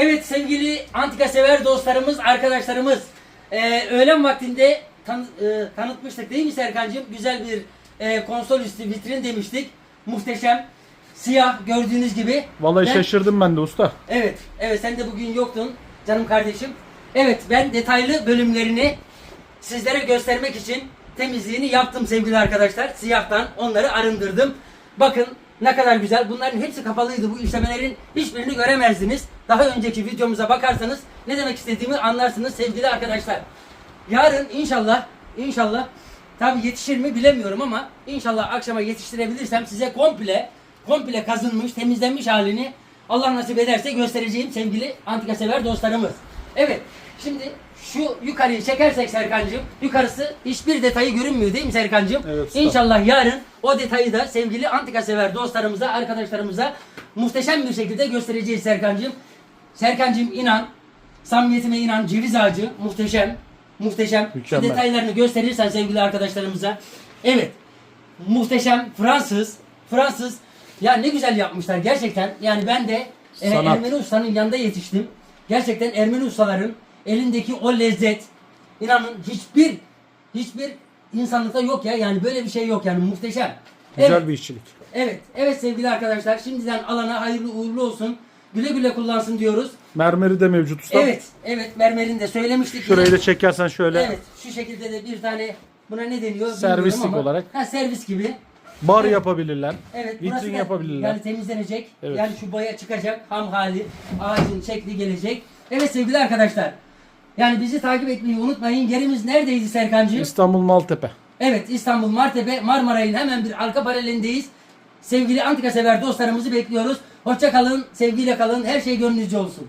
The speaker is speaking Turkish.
Evet sevgili antika sever dostlarımız, arkadaşlarımız. Ee, öğlen vaktinde tan- e, tanıtmıştık değil mi Serkan'cığım? Güzel bir e, konsol üstü vitrin demiştik. Muhteşem. Siyah gördüğünüz gibi. Vallahi Ben- şaşırdım ben de usta. Evet, evet sen de bugün yoktun canım kardeşim. Evet ben detaylı bölümlerini sizlere göstermek için temizliğini yaptım sevgili arkadaşlar. Siyahtan onları arındırdım. Bakın ne kadar güzel. Bunların hepsi kapalıydı. Bu işlemelerin hiçbirini göremezdiniz. Daha önceki videomuza bakarsanız ne demek istediğimi anlarsınız sevgili arkadaşlar. Yarın inşallah inşallah tabi yetişir mi bilemiyorum ama inşallah akşama yetiştirebilirsem size komple komple kazınmış temizlenmiş halini Allah nasip ederse göstereceğim sevgili antika sever dostlarımız. Evet şimdi şu yukarıyı çekersek Serkancığım yukarısı hiçbir detayı görünmüyor değil mi Serkancığım? Evet usta. İnşallah yarın o detayı da sevgili antika sever dostlarımıza arkadaşlarımıza muhteşem bir şekilde göstereceğiz Serkancığım. Serkancığım inan samimiyetime inan ceviz ağacı muhteşem muhteşem. Mükemmel. detaylarını gösterirsen sevgili arkadaşlarımıza. Evet. Muhteşem Fransız. Fransız. Ya ne güzel yapmışlar gerçekten. Yani ben de e, Sanat. Ermeni ustanın yanında yetiştim. Gerçekten Ermeni ustaların elindeki o lezzet inanın hiçbir hiçbir insanlıkta yok ya. Yani böyle bir şey yok yani muhteşem. Güzel Evet. bir işçilik. Evet, evet sevgili arkadaşlar. Şimdiden alana hayırlı uğurlu olsun. Güle güle kullansın diyoruz. Mermeri de mevcut usta. Evet, evet mermerin de söylemiştik. Şurayı da çekersen şöyle Evet, şu şekilde de bir tane buna ne deniyor? Servislik olarak. Ha servis gibi. bar Evet. yapabilirler. Evet, vitrin yapabilirler. Yani temizlenecek. Evet. Yani şu boya çıkacak, ham hali, ağacın şekli gelecek. Evet sevgili arkadaşlar. Yani bizi takip etmeyi unutmayın. Yerimiz neredeydi Serkancığım? İstanbul Maltepe. Evet İstanbul Martepe Marmaray'ın hemen bir arka parelindeyiz. Sevgili antika sever dostlarımızı bekliyoruz. Hoşça kalın, sevgiyle kalın. Her şey gönlünüzce olsun.